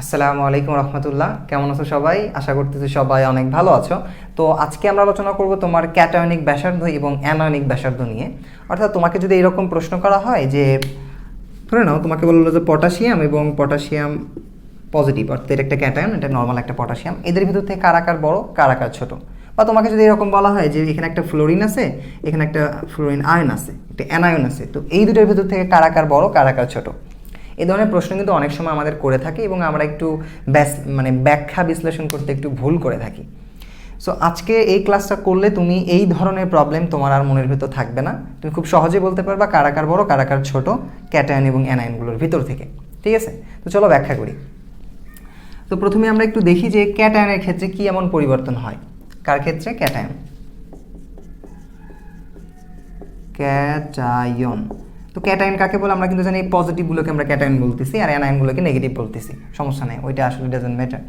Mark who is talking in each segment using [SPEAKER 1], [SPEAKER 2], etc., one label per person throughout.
[SPEAKER 1] আসসালামু আলাইকুম রহমতুল্লাহ কেমন আছো সবাই আশা করতেছি সবাই অনেক ভালো আছো তো আজকে আমরা আলোচনা করব তোমার ক্যাটায়নিক ব্যাসার্ধ এবং অ্যানায়নিক ব্যাসার্ধ নিয়ে অর্থাৎ তোমাকে যদি এরকম প্রশ্ন করা হয় যে ধরে নাও তোমাকে বললো যে পটাশিয়াম এবং পটাশিয়াম পজিটিভ অর্থাৎ একটা ক্যাটায়ন এটা নর্মাল একটা পটাশিয়াম এদের ভিতর থেকে কারাকার বড় কারাকার ছোট বা তোমাকে যদি এরকম বলা হয় যে এখানে একটা ফ্লোরিন আছে এখানে একটা ফ্লোরিন আয়ন আছে একটা অ্যানায়ন আছে তো এই দুটোর ভিতর থেকে কারাকার বড় কারাকার ছোটো এ ধরনের প্রশ্ন কিন্তু অনেক সময় আমাদের করে থাকে এবং আমরা একটু ব্যাস মানে ব্যাখ্যা বিশ্লেষণ করতে একটু ভুল করে থাকি সো আজকে এই ক্লাসটা করলে তুমি এই ধরনের প্রবলেম তোমার আর মনের ভিতর থাকবে না তুমি খুব সহজে বলতে পারবা কারাকার বড় কারাকার ছোট ক্যাটায়ন এবং অ্যানায়নগুলোর ভিতর থেকে ঠিক আছে তো চলো ব্যাখ্যা করি তো প্রথমে আমরা একটু দেখি যে ক্যাটায়নের ক্ষেত্রে কি এমন পরিবর্তন হয় কার ক্ষেত্রে ক্যাটায়ন ক্যাটায়ন তো ক্যাটায়ন কাকে বলে আমরা কিন্তু জানি এই পজিটিভগুলোকে আমরা ক্যাটায়ন বলতেছি আর অ্যানায়নগুলোকে নেগেটিভ বলতেছি সমস্যা নেই ওইটা আসলে ডাজেন্ট ম্যাটার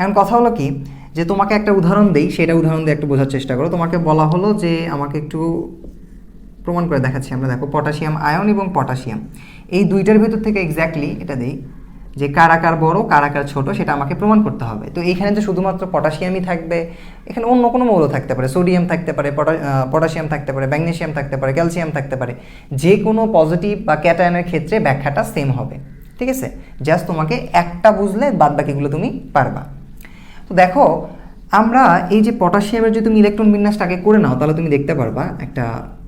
[SPEAKER 1] এখন কথা হলো কি যে তোমাকে একটা উদাহরণ দেই সেটা উদাহরণ দিয়ে একটু বোঝার চেষ্টা করো তোমাকে বলা হলো যে আমাকে একটু প্রমাণ করে দেখাচ্ছি আমরা দেখো পটাশিয়াম আয়ন এবং পটাশিয়াম এই দুইটার ভেতর থেকে এক্স্যাক্টলি এটা দিই যে কারাকার বড় কারাকার ছোট সেটা আমাকে প্রমাণ করতে হবে তো এইখানে যে শুধুমাত্র পটাশিয়ামই থাকবে এখানে অন্য কোনো মৌল থাকতে পারে সোডিয়াম থাকতে পারে পটাশিয়াম থাকতে পারে ম্যাগনেশিয়াম থাকতে পারে ক্যালসিয়াম থাকতে পারে যে কোনো পজিটিভ বা ক্যাটায়নের ক্ষেত্রে ব্যাখ্যাটা সেম হবে ঠিক আছে জাস্ট তোমাকে একটা বুঝলে বাদ বাকিগুলো তুমি পারবা তো দেখো আমরা এই যে পটাশিয়ামের যদি তুমি ইলেকট্রন বিন্যাসটাকে আগে করে নাও তাহলে তুমি দেখতে পারবা একটা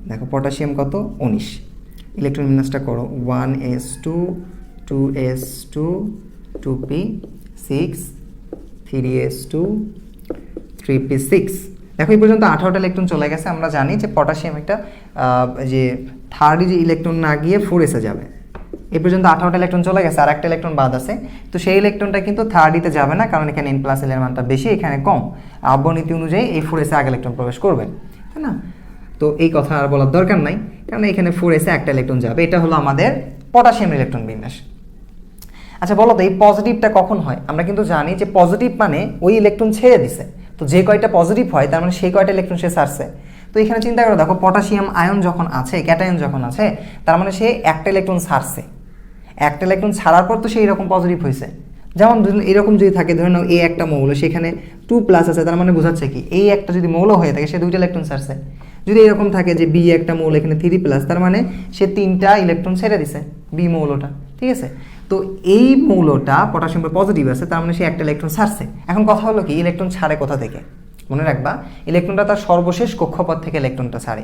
[SPEAKER 1] দেখো পটাশিয়াম কত উনিশ ইলেকট্রন বিন্যাসটা করো one s two two s two two p six three s two three p six দেখো এই পর্যন্ত আঠারোটা ইলেকট্রন চলে গেছে আমরা জানি যে পটাশিয়াম একটা যে থার্ড যে ইলেকট্রন না গিয়ে ফোর এসে যাবে এ পর্যন্ত আঠারোটা ইলেকট্রন চলে গেছে আর একটা ইলেকট্রন বাদ আছে তো সেই ইলেকট্রনটা কিন্তু থার্ড থার্ডিতে যাবে না কারণ এখানে এন প্লাস এলের মানটা বেশি এখানে কম আব্যনীতি অনুযায়ী এই ফোর এসে আগে ইলেকট্রন প্রবেশ করবে তাই না তো এই কথা আর বলার দরকার নাই কারণ এখানে ফোর এসে একটা ইলেকট্রন যাবে এটা হলো আমাদের পটাশিয়াম ইলেকট্রন বিন্যাস আচ্ছা বলো তো এই পজিটিভটা কখন হয় আমরা কিন্তু জানি যে পজিটিভ মানে ওই ইলেকট্রন ছেড়ে দিছে তো যে কয়টা পজিটিভ হয় তার মানে সেই কয়টা ইলেকট্রন সে ছাড়ছে তো এখানে চিন্তা করো দেখো পটাশিয়াম আয়ন যখন আছে ক্যাটায়ন যখন আছে তার মানে সে একটা ইলেকট্রন ছাড়ছে একটা ইলেকট্রন ছাড়ার পর তো সেই রকম পজিটিভ হয়েছে যেমন এরকম যদি থাকে ধরে নাও এ একটা মৌল সেখানে টু প্লাস আছে তার মানে বোঝাচ্ছে কি এই একটা যদি মৌল হয়ে থাকে সে দুইটা ইলেকট্রন ছাড়ছে যদি এরকম থাকে যে বি একটা মৌল এখানে থ্রি প্লাস তার মানে সে তিনটা ইলেকট্রন ছেড়ে দিছে বি মৌলটা ঠিক আছে তো এই মৌলটা পটাশিয়াম পজিটিভ আছে তার মানে সে একটা ইলেকট্রন ছাড়ছে এখন কথা হলো কি ইলেকট্রন ছাড়ে কোথা থেকে মনে রাখবা ইলেকট্রনটা তার সর্বশেষ কক্ষপথ থেকে ইলেকট্রনটা ছাড়ে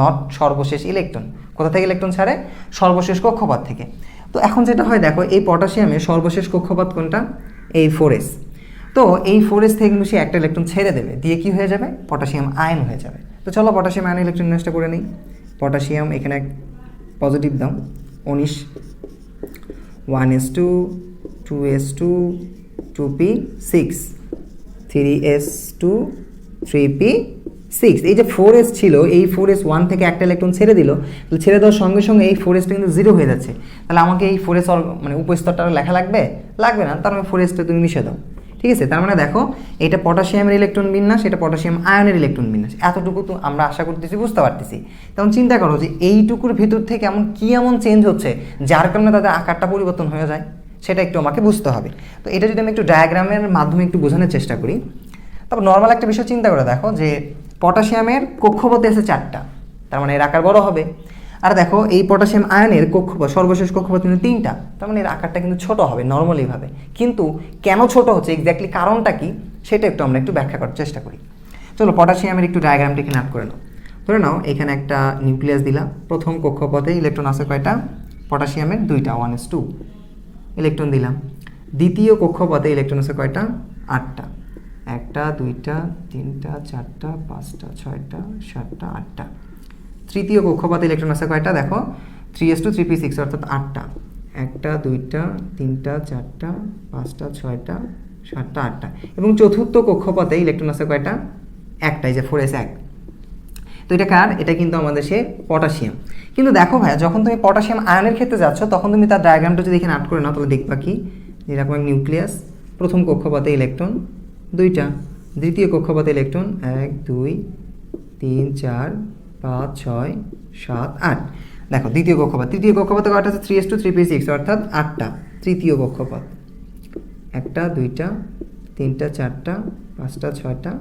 [SPEAKER 1] নট সর্বশেষ ইলেকট্রন কোথা থেকে ইলেকট্রন ছাড়ে সর্বশেষ কক্ষপথ থেকে তো এখন যেটা হয় দেখো এই পটাশিয়ামে সর্বশেষ কক্ষপথ কোনটা এই ফোরেস তো এই ফোরেস থেকে কিন্তু সে একটা ইলেকট্রন ছেড়ে দেবে দিয়ে কি হয়ে যাবে পটাশিয়াম আয়ন হয়ে যাবে তো চলো পটাশিয়াম আয়ন ইলেকট্রন নষ্ট করে নিই পটাশিয়াম এখানে পজিটিভ দাম উনিশ one s two two s two two p six three s two three p six এই যে ফোর এস ছিল এই ফোর এস ওয়ান থেকে একটা ইলেকট্রন ছেড়ে দিল তো ছেড়ে দেওয়ার সঙ্গে সঙ্গে এই ফোর এসটা কিন্তু জিরো হয়ে যাচ্ছে তাহলে আমাকে এই ফোর এস মানে উপস্তরটা লেখা লাগবে লাগবে না তার আমি ফোর এসটা তুমি মিশে দাও ঠিক আছে তার মানে দেখো এটা পটাশিয়ামের ইলেকট্রন বিন্যাস এটা পটাশিয়াম আয়নের ইলেকট্রন বিন্যাস এতটুকু তো আমরা আশা করতেছি বুঝতে পারতেছি তখন চিন্তা করো যে এইটুকুর ভিতর থেকে এমন কী এমন চেঞ্জ হচ্ছে যার কারণে তাদের আকারটা পরিবর্তন হয়ে যায় সেটা একটু আমাকে বুঝতে হবে তো এটা যদি আমি একটু ডায়াগ্রামের মাধ্যমে একটু বোঝানোর চেষ্টা করি তারপর নর্মাল একটা বিষয় চিন্তা করে দেখো যে পটাশিয়ামের কক্ষপথে আছে চারটা তার মানে এর আকার বড় হবে আর দেখো এই পটাশিয়াম আয়নের কক্ষপথ সর্বশেষ কক্ষপথ কিন্তু তিনটা তার মানে এর আকারটা কিন্তু ছোট হবে নর্মালিভাবে কিন্তু কেন ছোট হচ্ছে এক্স্যাক্টলি কারণটা কি সেটা একটু আমরা একটু ব্যাখ্যা করার চেষ্টা করি চলো পটাশিয়ামের একটু ডায়াগ্রামটা এখানে আপ করে নাও ধরে নাও এখানে একটা নিউক্লিয়াস দিলাম প্রথম কক্ষপথে ইলেকট্রন আছে কয়টা পটাশিয়ামের দুইটা ওয়ান এস টু ইলেকট্রন দিলাম দ্বিতীয় কক্ষপথে ইলেকট্রন আছে কয়টা আটটা একটা দুইটা তিনটা চারটা পাঁচটা ছয়টা সাতটা আটটা তৃতীয় কক্ষপাতে ইলেকট্রন আছে কয়টা দেখো three s two three p six অর্থাৎ আটটা একটা দুইটা তিনটা চারটা পাঁচটা ছয়টা সাতটা আটটা এবং চতুর্থ কক্ষপথে ইলেকট্রন আছে কয়টা একটাই যে ফোর এস এক তো এটা কার এটা কিন্তু আমাদের সে পটাশিয়াম কিন্তু দেখো ভাইয়া যখন তুমি পটাশিয়াম আয়নের ক্ষেত্রে যাচ্ছ তখন তুমি তার ডায়াগ্রামটা যদি এখানে আট করে নাও তাহলে দেখবা কি যেরকম নিউক্লিয়াস প্রথম কক্ষপথে ইলেকট্রন দুইটা দ্বিতীয় কক্ষপথে ইলেকট্রন এক দুই তিন চার পাঁচ ছয় সাত আট দেখো দ্বিতীয় কক্ষপথ তৃতীয় কক্ষপথে কয়টা আছে three s two three p six অর্থাৎ আটটা তৃতীয় কক্ষপথ একটা দুইটা তিনটা চারটা পাঁচটা ছয়টা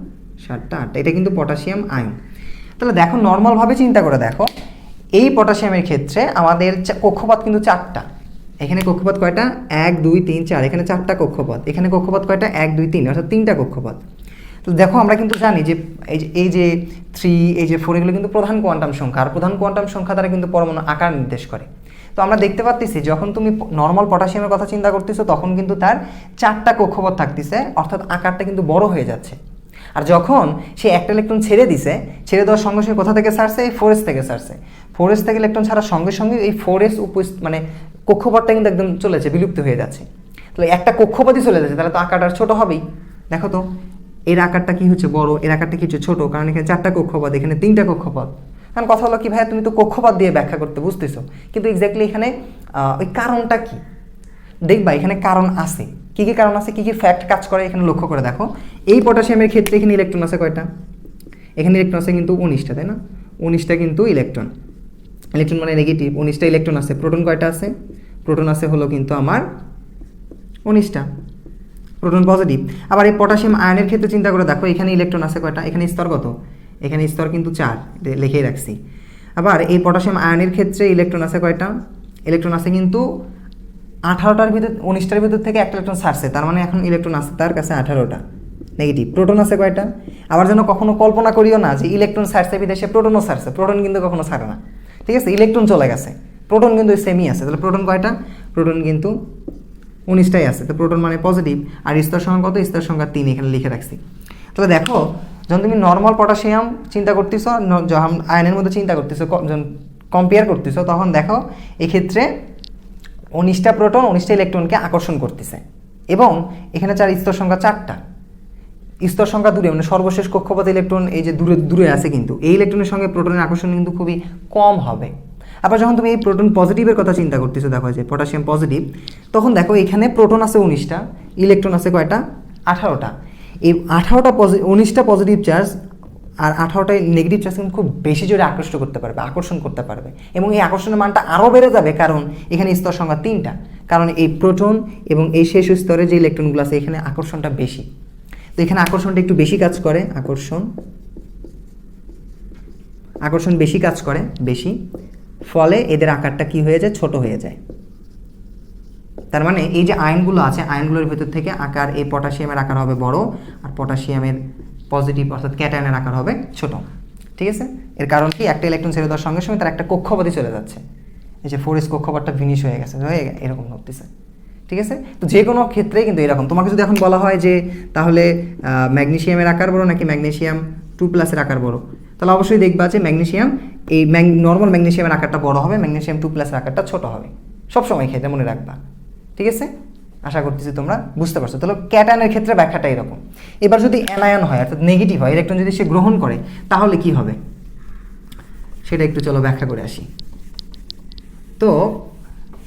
[SPEAKER 1] সাতটা আটটা এটা কিন্তু পটাশিয়াম আয়ন তাহলে দেখো নর্মালভাবে চিন্তা করে দেখো এই পটাশিয়ামের ক্ষেত্রে আমাদের কক্ষপথ কিন্তু চারটা এখানে কক্ষপথ কয়টা এক দুই তিন চার এখানে চারটা কক্ষপথ এখানে কক্ষপথ কয়টা এক দুই তিন অর্থাৎ তিনটা কক্ষপথ তো দেখো আমরা কিন্তু জানি যে এই যে থ্রি এই যে ফোর এগুলো কিন্তু প্রধান কোয়ান্টাম সংখ্যা আর প্রধান কোয়ান্টাম সংখ্যা দ্বারা কিন্তু পরমাণু আকার নির্দেশ করে তো আমরা দেখতে পাচ্ছি যখন তুমি নর্মাল পটাশিয়ামের কথা চিন্তা করতেছো তখন কিন্তু তার চারটা কক্ষপথ থাকতেছে অর্থাৎ আকারটা কিন্তু বড় হয়ে যাচ্ছে আর যখন সে একটা ইলেকট্রন ছেড়ে দিছে ছেড়ে দেওয়ার সঙ্গে সঙ্গে কোথা থেকে সারছে এই এস থেকে সারছে এস থেকে ইলেকট্রন ছাড়ার সঙ্গে সঙ্গে এই এস উপ মানে কক্ষপথটা কিন্তু একদম চলেছে বিলুপ্ত হয়ে যাচ্ছে তাহলে একটা কক্ষপথই চলে যাচ্ছে তাহলে তো আকারটা ছোট হবেই দেখো তো এর আকারটা কি হচ্ছে বড় এর আকারটা কি হচ্ছে ছোট কারণ এখানে চারটা কক্ষপথ এখানে তিনটা কক্ষপথ কারণ কথা হলো কি ভাইয়া তুমি তো কক্ষপথ দিয়ে ব্যাখ্যা করতে বুঝতেছো কিন্তু এক্স্যাক্টলি এখানে ওই কারণটা কি দেখবা এখানে কারণ আছে কী কী কারণ আছে কী কী ফ্যাক্ট কাজ করে এখানে লক্ষ্য করে দেখো এই পটাশিয়ামের ক্ষেত্রে এখানে ইলেকট্রন আছে কয়টা এখানে ইলেকট্রন আছে কিন্তু উনিশটা তাই না উনিশটা কিন্তু ইলেকট্রন ইলেকট্রন মানে নেগেটিভ উনিশটা ইলেকট্রন আছে প্রোটন কয়টা আছে প্রোটন আছে হলো কিন্তু আমার উনিশটা প্রোটন পজিটিভ আবার এই পটাশিয়াম আয়নের ক্ষেত্রে চিন্তা করে দেখো এখানে ইলেকট্রন আছে কয়টা এখানে স্তর কত এখানে স্তর কিন্তু চার লিখেই রাখছি আবার এই পটাশিয়াম আয়নের ক্ষেত্রে ইলেকট্রন আছে কয়টা ইলেকট্রন আছে কিন্তু আঠারোটার ভিতর উনিশটার ভিতর থেকে একটা ইলেকট্রন ছাড়ছে তার মানে এখন ইলেকট্রন আছে তার কাছে আঠারোটা নেগেটিভ প্রোটন আছে কয়টা আবার যেন কখনো কল্পনা করিও না যে ইলেকট্রন সারছে বিদেশে প্রোটনও সারছে প্রোটন কিন্তু কখনো সারে না ঠিক আছে ইলেকট্রন চলে গেছে প্রোটন কিন্তু সেমি আছে তাহলে প্রোটন কয়টা প্রোটন কিন্তু উনিশটাই আছে তো প্রোটন মানে পজিটিভ আর স্তর সংখ্যা কত স্তর সংখ্যা তিন এখানে লিখে রাখছি তাহলে দেখো যখন তুমি নর্মাল পটাশিয়াম চিন্তা করতেছ যখন আয়নের মধ্যে চিন্তা করতেছো কম্পেয়ার করতেছো তখন দেখো এক্ষেত্রে উনিশটা প্রোটন উনিশটা ইলেকট্রনকে আকর্ষণ করতেছে এবং এখানে চার স্তর সংখ্যা চারটা স্তর সংখ্যা দূরে মানে সর্বশেষ কক্ষপথ ইলেকট্রন এই যে দূরে দূরে আছে কিন্তু এই ইলেকট্রনের সঙ্গে প্রোটনের আকর্ষণ কিন্তু খুবই কম হবে আবার যখন তুমি এই প্রোটন পজিটিভের কথা চিন্তা করতেছো দেখো যে পটাশিয়াম পজিটিভ তখন দেখো এখানে প্রোটন আছে উনিশটা ইলেকট্রন আছে কয়টা আঠারোটা এই আঠারোটা পজি উনিশটা পজিটিভ চার্জ আর আঠারোটা নেগেটিভ চার্জ কিন্তু খুব বেশি জোরে আকৃষ্ট করতে পারবে আকর্ষণ করতে পারবে এবং এই আকর্ষণের মানটা আরও বেড়ে যাবে কারণ এখানে স্তর সংখ্যা তিনটা কারণ এই প্রোটন এবং এই শেষ স্তরে যে ইলেকট্রনগুলো আছে এখানে আকর্ষণটা বেশি তো এখানে আকর্ষণটা একটু বেশি কাজ করে আকর্ষণ আকর্ষণ বেশি কাজ করে বেশি ফলে এদের আকারটা কি হয়ে যায় ছোট হয়ে যায় তার মানে এই যে আয়নগুলো আছে আয়নগুলোর ভেতর থেকে আকার এই পটাশিয়ামের আকার হবে বড় আর পটাশিয়ামের পজিটিভ অর্থাৎ ক্যাটায়নের আকার হবে ছোট ঠিক আছে এর কারণ কি একটা ইলেকট্রন ছেড়ে দেওয়ার সঙ্গে সঙ্গে তার একটা কক্ষপথে চলে যাচ্ছে এই যে ফোর এস কক্ষপথটা ফিনিশ হয়ে গেছে হয়ে এরকম ঘটতেছে ঠিক আছে তো যে কোনো ক্ষেত্রেই কিন্তু এরকম তোমাকে যদি এখন বলা হয় যে তাহলে ম্যাগনেশিয়ামের আকার বড় নাকি ম্যাগনেশিয়াম টু প্লাসের আকার বড় তাহলে অবশ্যই দেখবা যে ম্যাগনেশিয়াম এই নর্মাল ম্যাগনেশিয়ামের আকারটা বড় হবে ম্যাগনেশিয়াম টু প্লাসের আকারটা ছোট হবে সবসময় খেতে মনে রাখবা ঠিক আছে আশা করতেছি তোমরা বুঝতে পারছো তাহলে ক্যাটায়নের ক্ষেত্রে ব্যাখ্যাটা এরকম এবার যদি অ্যানায়ন হয় অর্থাৎ নেগেটিভ হয় ইলেকট্রন যদি সে গ্রহণ করে তাহলে কি হবে সেটা একটু চলো ব্যাখ্যা করে আসি তো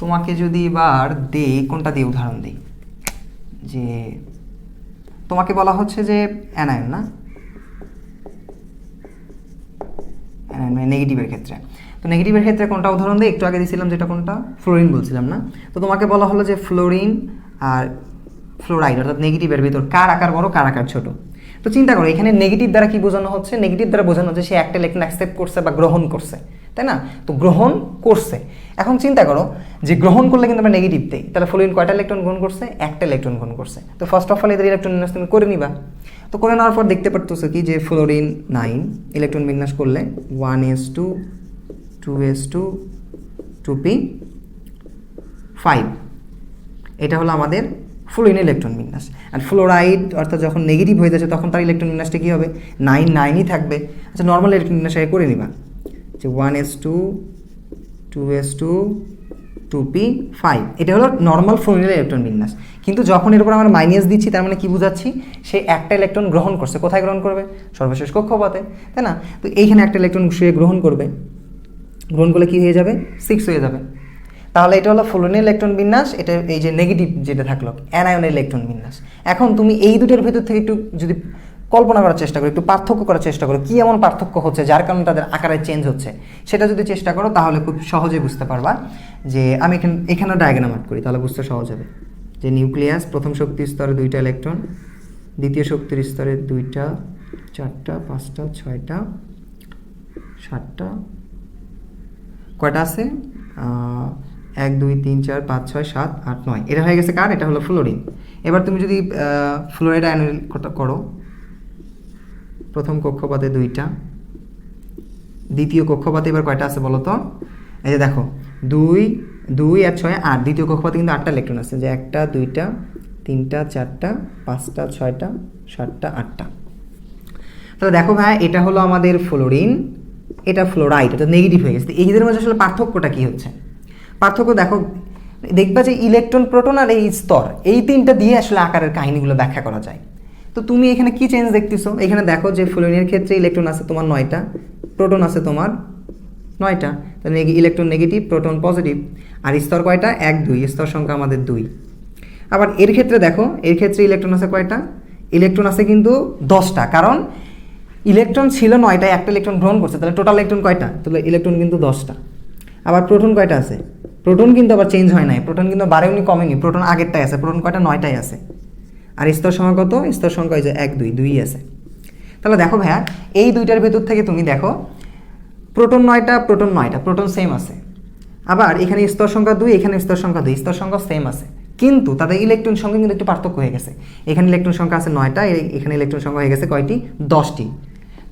[SPEAKER 1] তোমাকে যদি এবার দেই কোনটা দিয়ে উদাহরণ দিই যে তোমাকে বলা হচ্ছে যে অ্যানায়ন না মানে নেগেটিভের ক্ষেত্রে তো নেগেটিভের ক্ষেত্রে কোনটা উদাহরণ দিই একটু আগে দিয়েছিলাম যেটা কোনটা ফ্লোরিন বলছিলাম না তো তোমাকে বলা হলো যে ফ্লোরিন আর ফ্লোরাইড অর্থাৎ নেগেটিভের ভিতর কার আকার বড় কার আকার ছোট তো চিন্তা করো এখানে নেগেটিভ দ্বারা কি বোঝানো হচ্ছে নেগেটিভ দ্বারা বোঝানো হচ্ছে সে একটা লেখন অ্যাকসেপ্ট করছে বা গ্রহণ করছে তাই না তো গ্রহণ করছে এখন চিন্তা করো যে গ্রহণ করলে কিন্তু আমরা নেগেটিভ দেই তাহলে ফ্লোরিন কয়টা ইলেকট্রন গ্রহণ করছে একটা ইলেকট্রন গ্রহণ করছে তো ফার্স্ট অফ অল এদের ইলেকট্রন তুমি করে নিবা তো করে নেওয়ার পর দেখতে পারতেছো কি যে ফ্লোরিন নাইন ইলেকট্রন বিন্যাস করলে one s two two s two two p five এটা হলো আমাদের ফ্লোরিন ইলেকট্রন বিন্যাস আর ফ্লোরাইড অর্থাৎ যখন নেগেটিভ হয়ে যাচ্ছে তখন তার ইলেকট্রন বিন্যাসটা কী হবে নাইন নাইনই থাকবে আচ্ছা নর্মাল ইলেকট্রন বিন্যাস করে নিবা যে one s two two s two two p five এটা হলো নর্মাল ফ্লোরিনের ইলেকট্রন বিন্যাস কিন্তু যখন এর উপর আমরা মাইনাস দিচ্ছি তার মানে কি বুঝাচ্ছি সে একটা ইলেকট্রন গ্রহণ করছে কোথায় গ্রহণ করবে সর্বশেষ কক্ষপথে তাই না তো এইখানে একটা ইলেকট্রন সে গ্রহণ করবে গ্রহণ করলে কী হয়ে যাবে সিক্স হয়ে যাবে তাহলে এটা হলো ফ্লোরিনের ইলেকট্রন বিন্যাস এটা এই যে নেগেটিভ যেটা থাকলো অ্যানায়নের ইলেকট্রন বিন্যাস এখন তুমি এই দুটোর ভেতর থেকে একটু যদি কল্পনা করার চেষ্টা করো একটু পার্থক্য করার চেষ্টা করো কী এমন পার্থক্য হচ্ছে যার কারণে তাদের আকারে চেঞ্জ হচ্ছে সেটা যদি চেষ্টা করো তাহলে খুব সহজে বুঝতে পারবা যে আমি এখানে এখানেও ডায়াগ্রাম আট করি তাহলে বুঝতে সহজ হবে যে নিউক্লিয়াস প্রথম শক্তির স্তরে দুইটা ইলেকট্রন দ্বিতীয় শক্তির স্তরে দুইটা চারটা পাঁচটা ছয়টা সাতটা কয়টা আছে এক দুই তিন চার পাঁচ ছয় সাত আট নয় এটা হয়ে গেছে কার এটা হলো ফ্লোরিন এবার তুমি যদি ফ্লোরাইড আয়ন করো প্রথম কক্ষপাতে দুইটা দ্বিতীয় কক্ষপাতে এবার কয়টা আছে বলো তো এই যে দেখো দুই দুই আর ছয় আট দ্বিতীয় কক্ষপথে কিন্তু আটটা ইলেকট্রন আছে যে একটা দুইটা তিনটা চারটা পাঁচটা ছয়টা সাতটা আটটা তাহলে দেখো ভাই এটা হলো আমাদের ফ্লোরিন এটা ফ্লোরাইড এটা নেগেটিভ হয়ে গেছে এইদের মধ্যে আসলে পার্থক্যটা কী হচ্ছে পার্থক্য দেখো দেখবা যে ইলেকট্রন প্রোটন আর এই স্তর এই তিনটা দিয়ে আসলে আকারের কাহিনীগুলো ব্যাখ্যা করা যায় তো তুমি এখানে কি চেঞ্জ দেখতেছো এখানে দেখো যে ফ্লোরিনের ক্ষেত্রে ইলেকট্রন আছে তোমার নয়টা প্রোটন আছে তোমার নয়টা তাহলে ইলেকট্রন নেগেটিভ প্রোটন পজিটিভ আর স্তর কয়টা এক দুই স্তর সংখ্যা আমাদের দুই আবার এর ক্ষেত্রে দেখো এর ক্ষেত্রে ইলেকট্রন আছে কয়টা ইলেকট্রন আছে কিন্তু দশটা কারণ ইলেকট্রন ছিল নয়টা একটা ইলেকট্রন গ্রহণ করছে তাহলে টোটাল ইলেকট্রন কয়টা তাহলে ইলেকট্রন কিন্তু দশটা আবার প্রোটন কয়টা আছে প্রোটন কিন্তু আবার চেঞ্জ হয় নাই প্রোটন কিন্তু বারে উনি কমেনি প্রোটন আগেরটাই আছে প্রোটন কয়টা নয়টাই আছে আর স্তর সংখ্যা কত স্তর সংখ্যা যে এক দুই দুই আছে তাহলে দেখো ভাইয়া এই দুইটার ভেতর থেকে তুমি দেখো প্রোটন নয়টা প্রোটন নয়টা প্রোটন সেম আছে আবার এখানে স্তর সংখ্যা দুই এখানে স্তর সংখ্যা দুই স্তর সংখ্যা সেম আছে কিন্তু তাদের ইলেকট্রন সংখ্যা কিন্তু একটু পার্থক্য হয়ে গেছে এখানে ইলেকট্রন সংখ্যা আছে নয়টা এখানে ইলেকট্রন সংখ্যা হয়ে গেছে কয়টি দশটি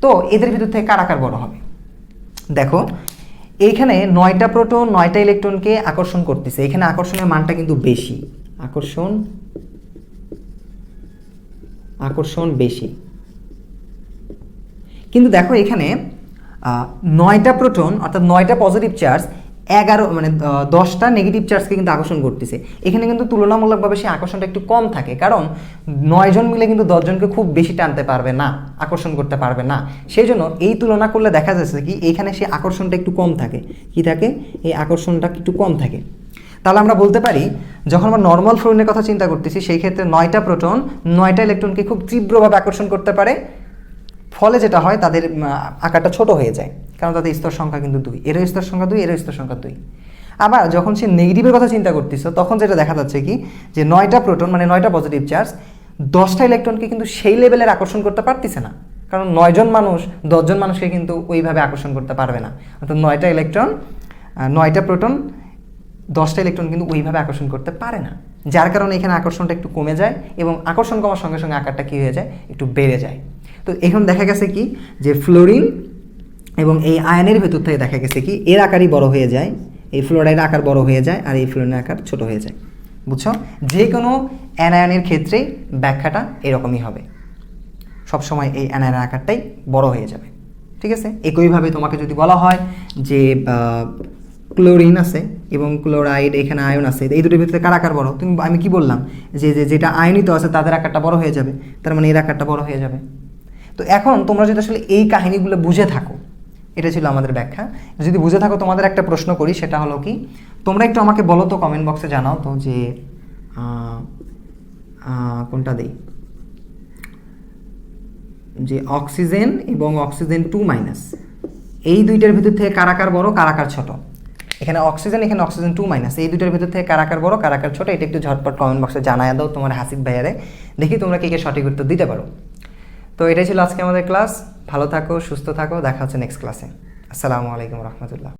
[SPEAKER 1] তো এদের ভিতর থেকে কারাকার বড় হবে দেখো এইখানে নয়টা প্রোটন নয়টা ইলেকট্রনকে আকর্ষণ করতেছে এখানে আকর্ষণের মানটা কিন্তু বেশি আকর্ষণ আকর্ষণ বেশি কিন্তু দেখো এখানে নয়টা প্রোটন অর্থাৎ নয়টা পজিটিভ চার্জ এগারো মানে দশটা নেগেটিভ চার্জকে কিন্তু আকর্ষণ করতেছে এখানে কিন্তু তুলনামূলকভাবে সেই আকর্ষণটা একটু কম থাকে কারণ নয়জন মিলে কিন্তু দশজনকে খুব বেশি টানতে পারবে না আকর্ষণ করতে পারবে না সেই জন্য এই তুলনা করলে দেখা যাচ্ছে কি এখানে সেই আকর্ষণটা একটু কম থাকে কি থাকে এই আকর্ষণটা একটু কম থাকে তাহলে আমরা বলতে পারি যখন আমরা নর্মাল ফ্লোরিনের কথা চিন্তা করতেছি সেই ক্ষেত্রে নয়টা প্রোটন নয়টা ইলেকট্রনকে খুব তীব্রভাবে আকর্ষণ করতে পারে ফলে যেটা হয় তাদের আকারটা ছোট হয়ে যায় কারণ তাদের স্তর সংখ্যা কিন্তু দুই এরও স্তর সংখ্যা দুই এরও স্তর সংখ্যা দুই আবার যখন সে নেগেটিভের কথা চিন্তা করতেছ তখন যেটা দেখা যাচ্ছে কি যে নয়টা প্রোটন মানে নয়টা পজিটিভ চার্জ দশটা ইলেকট্রনকে কিন্তু সেই লেভেলের আকর্ষণ করতে পারতেছে না কারণ নয়জন মানুষ দশজন মানুষকে কিন্তু ওইভাবে আকর্ষণ করতে পারবে না অর্থাৎ নয়টা ইলেকট্রন নয়টা প্রোটন দশটা ইলেকট্রন কিন্তু ওইভাবে আকর্ষণ করতে পারে না যার কারণে এখানে আকর্ষণটা একটু কমে যায় এবং আকর্ষণ কমার সঙ্গে সঙ্গে আকারটা কী হয়ে যায় একটু বেড়ে যায় তো এখন দেখা গেছে কি যে ফ্লোরিন এবং এই আয়নের ভেতর থেকে দেখা গেছে কি এর আকারই বড় হয়ে যায় এই ফ্লোরাইড আকার বড় হয়ে যায় আর এই ফ্লোরিনের আকার ছোট হয়ে যায় বুঝছো যে কোনো অ্যানায়নের ক্ষেত্রে ব্যাখ্যাটা এরকমই হবে সবসময় এই অ্যানায়নের আকারটাই বড় হয়ে যাবে ঠিক আছে একইভাবে তোমাকে যদি বলা হয় যে ক্লোরিন আছে এবং ক্লোরাইড এখানে আয়ন আছে এই দুটোর ভিতরে কার আকার বড় তুমি আমি কি বললাম যে যেটা আয়নিত আছে তাদের আকারটা বড় হয়ে যাবে তার মানে এর আকারটা বড় হয়ে যাবে তো এখন তোমরা যদি আসলে এই কাহিনিগুলো বুঝে থাকো এটা ছিল আমাদের ব্যাখ্যা যদি বুঝে থাকো তোমাদের একটা প্রশ্ন করি সেটা হলো কি তোমরা একটু আমাকে বলো তো কমেন্ট বক্সে জানাও তো যে কোনটা দেই যে অক্সিজেন এবং অক্সিজেন টু মাইনাস এই দুইটার ভিতর থেকে কারাকার বড় কারাকার ছোট এখানে অক্সিজেন এখানে অক্সিজেন টু মাইনাস এই দুটার ভিতর থেকে কারাকার বড় কারাকার ছোট এটা একটু ঝটপট কমেন্ট বক্সে জানায় দাও তোমার হাসিফ ভাইয়ারে দেখি তোমরা কে কে সঠিক উত্তর দিতে পারো তো এটাই ছিল আজকে আমাদের ক্লাস ভালো থাকো সুস্থ থাকো দেখা হচ্ছে নেক্সট ক্লাসে আসসালামু আলাইকুম রহমতুল্লাহ